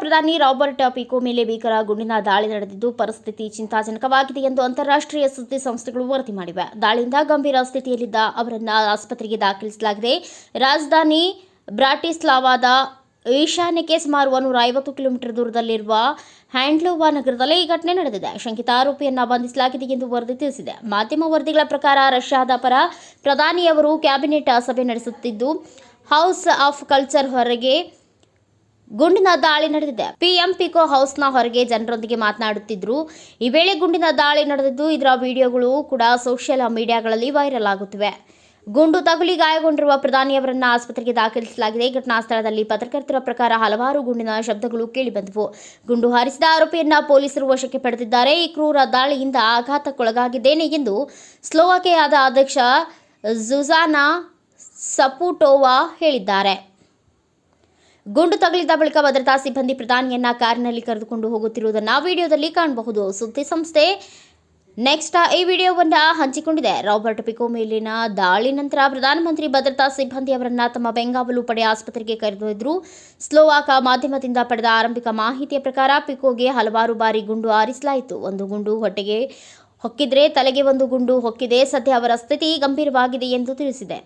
ಪ್ರಧಾನಿ Robert pico ಮೇಲೆ ಭೀಕರ ಗುಂಡಿನ ದಾಳಿ ನಡೆದಿದ್ದು ಪರಿಸ್ಥಿತಿ ಚಿಂತಾಜನಕವಾಗಿದೆ ಎಂದು ಅಂತಾರಾಷ್ಟ್ರೀಯ ಸುದ್ದಿ ಸಂಸ್ಥೆಗಳು ವರದಿ ಮಾಡಿವೆ. ದಾಳಿಯಿಂದ ಗಂಭೀರ ಸ್ಥಿತಿಯಲ್ಲಿದ್ದ ಅವರನ್ನ ಆಸ್ಪತ್ರೆಗೆ ದಾಖಲಿಸಲಾಗಿದೆ. ರಾಜಧಾನಿ ಬ್ರಾಟಿಸ್ಲಾವಾದ ಈಶಾನ್ಯಕ್ಕೆ ಸುಮಾರು ಒಂದೂರ ಐವತ್ತು ಕಿಲೋಮೀಟರ್ ದೂರದಲ್ಲಿರುವ ಹ್ಯಾಂಡ್ಲೋವಾ ನಗರದಲ್ಲಿ ಈ ಘಟನೆ ನಡೆದಿದೆ. ಶಂಕಿತ ಆರೋಪಿಯನ್ನು ಬಂಧಿಸಲಾಗಿದೆ ಎಂದು ವರದಿ ತಿಳಿಸಿದೆ. ಮಾಧ್ಯಮ ವರದಿಗಳ ಪ್ರಕಾರ ರಷ್ಯಾದ ಪರ ಪ್ರಧಾನಿಯವರು ಕ್ಯಾಬಿನೆಟ್ ಸಭೆ ನಡೆಸುತ್ತಿದ್ದು, ಹೌಸ್ ಆಫ್ ಕಲ್ಚರ್ ಹೊರಗೆ ಗುಂಡಿನ ದಾಳಿ ನಡೆದಿದೆ. ಪಿಎಂ ಪಿಕೋ ಹೌಸ್ನ ಹೊರಗೆ ಜನರೊಂದಿಗೆ ಮಾತನಾಡುತ್ತಿದ್ರು. ಈ ವೇಳೆ ಗುಂಡಿನ ದಾಳಿ ನಡೆದಿದ್ದು, ಇದರ ವಿಡಿಯೋಗಳು ಕೂಡ ಸೋಷಿಯಲ್ ಮೀಡಿಯಾಗಳಲ್ಲಿ ವೈರಲ್ ಆಗುತ್ತಿವೆ. ಗುಂಡು ತಗುಲಿ ಗಾಯಗೊಂಡಿರುವ ಪ್ರಧಾನಿಯವರನ್ನ ಆಸ್ಪತ್ರೆಗೆ ದಾಖಲಿಸಲಾಗಿದೆ. ಘಟನಾ ಸ್ಥಳದಲ್ಲಿ ಪತ್ರಕರ್ತರ ಪ್ರಕಾರ ಹಲವಾರು ಗುಂಡಿನ ಶಬ್ದಗಳು ಕೇಳಿಬಂದವು. ಗುಂಡು ಹಾರಿಸಿದ ಆರೋಪಿಯನ್ನ ಪೊಲೀಸರು ವಶಕ್ಕೆ ಪಡೆದಿದ್ದಾರೆ. ಈ ಕ್ರೂರ ದಾಳಿಯಿಂದ ಆಘಾತಕ್ಕೊಳಗಾಗಿದ್ದೇನೆ ಎಂದು ಸ್ಲೋವಾಕಿಯಾದ ಅಧ್ಯಕ್ಷ ಜುಜಾನಾ ಸಪುಟೋವಾ ಹೇಳಿದ್ದಾರೆ. ಗುಂಡು ತಗುಲಿದ ಬಳಿಕ ಭದ್ರತಾ ಸಿಬ್ಬಂದಿ ಪ್ರಧಾನಿಯನ್ನ ಕಾರಿನಲ್ಲಿ ಕರೆದುಕೊಂಡು ಹೋಗುತ್ತಿರುವುದನ್ನ ವಿಡಿಯೋದಲ್ಲಿ ಕಾಣಬಹುದು. ಸುದ್ದಿ ಸಂಸ್ಥೆ ನೆಕ್ಸ್ಟ್ ಈ ವಿಡಿಯೋವನ್ನ ಹಂಚಿಕೊಂಡಿದೆ. ರಾಬರ್ಟ್ ಪಿಕೋ ಮೇಲಿನ ದಾಳಿ ನಂತರ ಪ್ರಧಾನಮಂತ್ರಿ ಭದ್ರತಾ ಸಿಬ್ಬಂದಿ ಅವರನ್ನ ತಮ್ಮ ಬೆಂಗಾವಲು ಪಡೆ ಆಸ್ಪತ್ರೆಗೆ ಕರೆದೊಯ್ದರು. ಸ್ಲೋವಾಕ ಮಾಧ್ಯಮದಿಂದ ಪಡೆದ ಆರಂಭಿಕ ಮಾಹಿತಿಯ ಪ್ರಕಾರ ಪಿಕೋಗೆ ಹಲವಾರು ಬಾರಿ ಗುಂಡು ಆರಿಸಲಾಯಿತು ಒಂದು ಗುಂಡು ಹೊಟ್ಟೆಗೆ ಹೊಕ್ಕಿದ್ರೆ ತಲೆಗೆ ಒಂದು ಗುಂಡು ಹೊಕ್ಕಿದೆ. ಸದ್ಯ ಅವರ ಸ್ಥಿತಿ ಗಂಭೀರವಾಗಿದೆ ಎಂದು ತಿಳಿಸಿದೆ.